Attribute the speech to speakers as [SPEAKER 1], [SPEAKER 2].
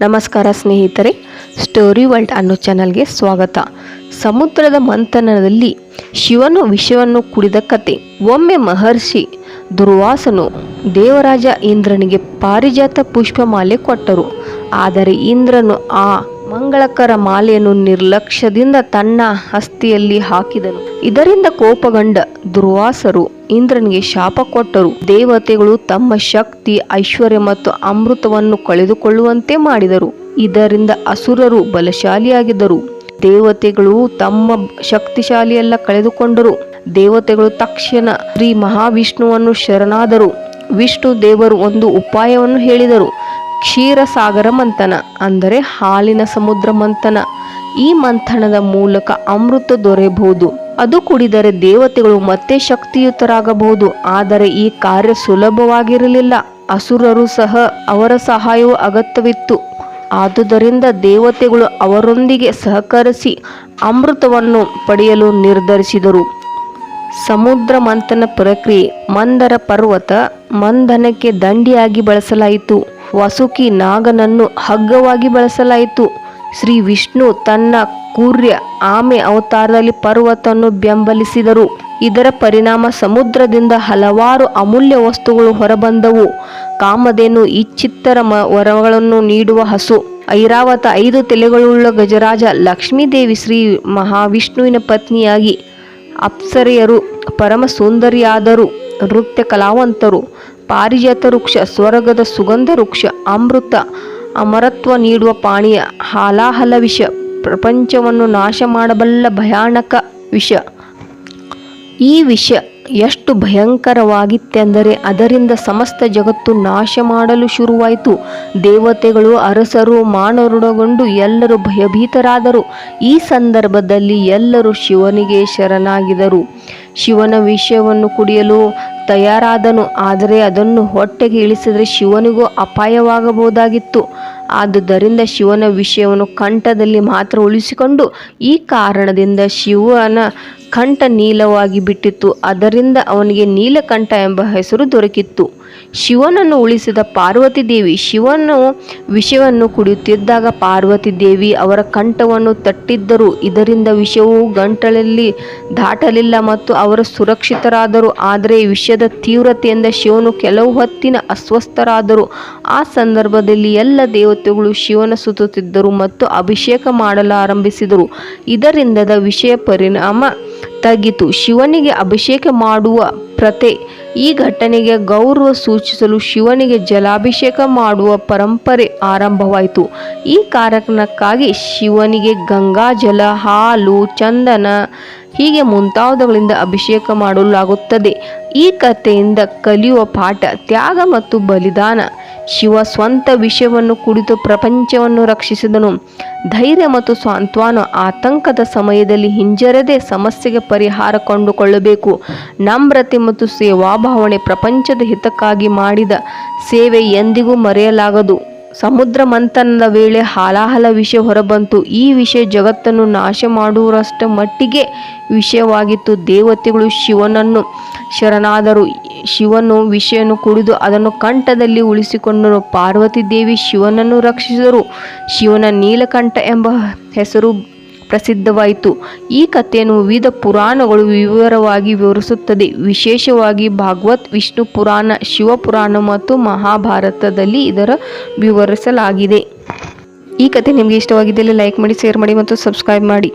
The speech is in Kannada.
[SPEAKER 1] ನಮಸ್ಕಾರ ಸ್ನೇಹಿತರೆ, ಸ್ಟೋರಿ ವರ್ಲ್ಡ್ ಅನ್ನೋ ಚಾನಲ್ಗೆ ಸ್ವಾಗತ. ಸಮುದ್ರದ ಮಂಥನದಲ್ಲಿ ಶಿವನು ವಿಷವನ್ನು ಕುಡಿದ ಕತೆ. ಒಮ್ಮೆ ಮಹರ್ಷಿ ದುರ್ವಾಸನು ದೇವರಾಜ ಇಂದ್ರನಿಗೆ ಪಾರಿಜಾತ ಪುಷ್ಪಮಾಲೆ ಕೊಟ್ಟರು. ಆದರೆ ಇಂದ್ರನು ಆ ಮಂಗಳಕರ ಮಾಲೆಯನ್ನು ನಿರ್ಲಕ್ಷ್ಯದಿಂದ ತನ್ನ ಹಸ್ತಿಯಲ್ಲಿ ಹಾಕಿದನು. ಇದರಿಂದ ಕೋಪಗೊಂಡ ದುರ್ವಾಸರು ಇಂದ್ರನಿಗೆ ಶಾಪ ಕೊಟ್ಟರು. ದೇವತೆಗಳು ತಮ್ಮ ಶಕ್ತಿ, ಐಶ್ವರ್ಯ ಮತ್ತು ಅಮೃತವನ್ನು ಕಳೆದುಕೊಳ್ಳುವಂತೆ ಮಾಡಿದರು. ಇದರಿಂದ ಅಸುರರು ಬಲಶಾಲಿಯಾಗಿದ್ದರು. ದೇವತೆಗಳು ತಮ್ಮ ಶಕ್ತಿಶಾಲಿಯೆಲ್ಲ ಕಳೆದುಕೊಂಡರು. ದೇವತೆಗಳು ತಕ್ಷಣ ಶ್ರೀ ಮಹಾವಿಷ್ಣುವನ್ನು ಶರಣಾದರು. ವಿಷ್ಣು ದೇವರು ಒಂದು ಉಪಾಯವನ್ನು ಹೇಳಿದರು. ಕ್ಷೀರಸಾಗರ ಮಂಥನ, ಅಂದರೆ ಹಾಲಿನ ಸಮುದ್ರ ಮಂಥನ. ಈ ಮಂಥನದ ಮೂಲಕ ಅಮೃತ ದೊರೆಯಬಹುದು. ಅದು ಕುಡಿದರೆ ದೇವತೆಗಳು ಮತ್ತೆ ಶಕ್ತಿಯುತರಾಗಬಹುದು. ಆದರೆ ಈ ಕಾರ್ಯ ಸುಲಭವಾಗಿರಲಿಲ್ಲ. ಅಸುರರು ಸಹ ಅವರ ಸಹಾಯವು ಅಗತ್ಯವಿತ್ತು. ಆದುದರಿಂದ ದೇವತೆಗಳು ಅವರೊಂದಿಗೆ ಸಹಕರಿಸಿ ಅಮೃತವನ್ನು ಪಡೆಯಲು ನಿರ್ಧರಿಸಿದರು. ಸಮುದ್ರ ಮಂಥನ ಪ್ರಕ್ರಿಯೆ, ಮಂದರ ಪರ್ವತ ಮಂಥನಕ್ಕೆ ದಂಡಿಯಾಗಿ ಬಳಸಲಾಯಿತು. ವಸುಕಿ ನಾಗನನ್ನು ಹಗ್ಗವಾಗಿ ಬಳಸಲಾಯಿತು. ಶ್ರೀ ವಿಷ್ಣು ತನ್ನ ಕೂರ್ಯ ಆಮೆ ಅವತಾರದಲ್ಲಿ ಪರ್ವತವನ್ನು ಬೆಂಬಲಿಸಿದರು. ಇದರ ಪರಿಣಾಮ ಸಮುದ್ರದಿಂದ ಹಲವಾರು ಅಮೂಲ್ಯ ವಸ್ತುಗಳು ಹೊರಬಂದವು. ಕಾಮಧೇನು, ಇಚ್ಛಿತ್ತರ ವರಗಳನ್ನು ನೀಡುವ ಹಸು, ಐರಾವತ ಐದು ತಲೆಗಳುಳ್ಳ ಗಜರಾಜ ಲಕ್ಷ್ಮೀದೇವಿ ಶ್ರೀ ಮಹಾವಿಷ್ಣುವಿನ ಪತ್ನಿಯಾಗಿ ಅಪ್ಸರೆಯರು ಪರಮ ಸುಂದರಿಯಾದರು ನೃತ್ಯ ಕಲಾವಂತರು ಪಾರಿಜಾತ ವೃಕ್ಷ, ಸ್ವರ್ಗದ ಸುಗಂಧ ವೃಕ್ಷ, ಅಮೃತ, ಅಮರತ್ವ ನೀಡುವ ಪಾಣಿಯ ಹಾಲಾಹಲ ವಿಷ, ಪ್ರಪಂಚವನ್ನು ನಾಶ ಮಾಡಬಲ್ಲ ಭಯಾನಕ ವಿಷ. ಈ ವಿಷ ಎಷ್ಟು ಭಯಂಕರವಾಗಿತ್ತೆಂದರೆ ಅದರಿಂದ ಸಮಸ್ತ ಜಗತ್ತು ನಾಶ ಮಾಡಲು ಶುರುವಾಯಿತು. ದೇವತೆಗಳು, ಅರಸರು ಮಾನವರುಡಗೊಂಡು ಎಲ್ಲರೂ ಭಯಭೀತರಾದರು. ಈ ಸಂದರ್ಭದಲ್ಲಿ ಎಲ್ಲರೂ ಶಿವನಿಗೆ ಶರಣಾಗಿದರು. ಶಿವನ ವಿಷಯವನ್ನು ಕುಡಿಯಲು ತಯಾರಾದನು. ಆದರೆ ಅದನ್ನು ಹೊಟ್ಟೆಗೆ ಇಳಿಸಿದರೆ ಶಿವನಿಗೂ ಅಪಾಯವಾಗಬಹುದಾಗಿತ್ತು. ಆದುದರಿಂದ ಶಿವನ ವಿಷಯವನ್ನು ಕಂಠದಲ್ಲಿ ಮಾತ್ರ ಉಳಿಸಿಕೊಂಡು ಈ ಕಾರಣದಿಂದ ಶಿವನ ಕಂಠ ನೀಲವಾಗಿ ಬಿಟ್ಟಿತ್ತು. ಅದರಿಂದ ಅವನಿಗೆ ನೀಲಕಂಠ ಎಂಬ ಹೆಸರು ದೊರಕಿತ್ತು. ಶಿವನನ್ನು ಉಳಿಸಿದ ಪಾರ್ವತಿ ದೇವಿ, ಶಿವನು ವಿಷವನ್ನು ಕುಡಿಯುತ್ತಿದ್ದಾಗ ಪಾರ್ವತಿ ದೇವಿ ಅವರ ಕಂಠವನ್ನು ತಟ್ಟಿದ್ದರು. ಇದರಿಂದ ವಿಷವು ಗಂಟಲಲ್ಲಿ ದಾಟಲಿಲ್ಲ ಮತ್ತು ಅವರು ಸುರಕ್ಷಿತರಾದರು. ಆದರೆ ವಿಷದ ತೀವ್ರತೆಯಿಂದ ಶಿವನು ಕೆಲವು ಹೊತ್ತಿನ ಅಸ್ವಸ್ಥರಾದರು. ಆ ಸಂದರ್ಭದಲ್ಲಿ ಎಲ್ಲ ದೇವತೆಗಳು ಶಿವನ ಸುತ್ತುತ್ತಿದ್ದರು ಮತ್ತು ಅಭಿಷೇಕ ಮಾಡಲು ಆರಂಭಿಸಿದರು ಇದರಿಂದದ ವಿಷಯ ಪರಿಣಾಮ ತಗ್ಗಿತು. ಶಿವನಿಗೆ ಅಭಿಷೇಕ ಮಾಡುವ ಪ್ರತೆ ಈ ಘಟನೆಗೆ ಗೌರವ ಸೂಚಿಸಲು ಶಿವನಿಗೆ ಜಲಾಭಿಷೇಕ ಮಾಡುವ ಪರಂಪರೆ ಆರಂಭವಾಯಿತು. ಈ ಕಾರಣಕ್ಕಾಗಿ ಶಿವನಿಗೆ ಗಂಗಾಜಲ ಹಾಲು, ಚಂದನ ಹೀಗೆ ಮುಂತಾದವುಗಳಿಂದ ಅಭಿಷೇಕ ಮಾಡಲಾಗುತ್ತದೆ. ಈ ಕಥೆಯಿಂದ ಕಲಿಯುವ ಪಾಠ ತ್ಯಾಗ ಮತ್ತು ಬಲಿದಾನ ಶಿವ ಸ್ವಂತ ವಿಷಯವನ್ನು ಕುಡಿದು ಪ್ರಪಂಚವನ್ನು ರಕ್ಷಿಸಿದನು. ಧೈರ್ಯ ಮತ್ತು ಸಾಂತ್ವನ ಆತಂಕದ ಸಮಯದಲ್ಲಿ ಹಿಂಜರದೆ ಸಮಸ್ಯೆಗೆ ಪರಿಹಾರ ಕಂಡುಕೊಳ್ಳಬೇಕು. ನಮ್ರತೆ ಮತ್ತು ಸೇವಾಭಾವನೆ ಪ್ರಪಂಚದ ಹಿತಕ್ಕಾಗಿ ಮಾಡಿದ ಸೇವೆ ಎಂದಿಗೂ ಮರೆಯಲಾಗದು. ಸಮುದ್ರ ಮಂಥನದ ವೇಳೆ ಹಾಲಾಹಲ ವಿಷಯ ಹೊರಬಂತು. ಈ ವಿಷಯ ಜಗತ್ತನ್ನು ನಾಶ ಮಾಡುವರಷ್ಟ ಮಟ್ಟಿಗೆ ವಿಷಯವಾಗಿತ್ತು. ದೇವತೆಗಳು ಶಿವನನ್ನು ಶರಣಾದರು. ಶಿವನು ವಿಷಯನ್ನು ಕುಡಿದು ಅದನ್ನು ಕಂಠದಲ್ಲಿ ಉಳಿಸಿಕೊಂಡರು ಪಾರ್ವತಿ ದೇವಿ ಶಿವನನ್ನು ರಕ್ಷಿಸಿದರು. ಶಿವನ ನೀಲಕಂಠ ಎಂಬ ಹೆಸರು ಪ್ರಸಿದ್ಧವಾಯಿತು. ಈ ಕಥೆಯನ್ನು ವಿವಿಧ ಪುರಾಣಗಳು ವಿವರವಾಗಿ ವಿವರಿಸುತ್ತದೆ. ವಿಶೇಷವಾಗಿ ಭಾಗವತ್, ವಿಷ್ಣು ಪುರಾಣ ಶಿವಪುರಾಣ ಮತ್ತು ಮಹಾಭಾರತದಲ್ಲಿ ಇದರ ವಿವರಿಸಲಾಗಿದೆ. ಈ ಕಥೆ ನಿಮಗೆ ಇಷ್ಟವಾಗಿದ್ದಲ್ಲಿ ಲೈಕ್ ಮಾಡಿ, ಶೇರ್ ಮಾಡಿ ಮತ್ತು ಸಬ್ಸ್ಕ್ರೈಬ್ ಮಾಡಿ.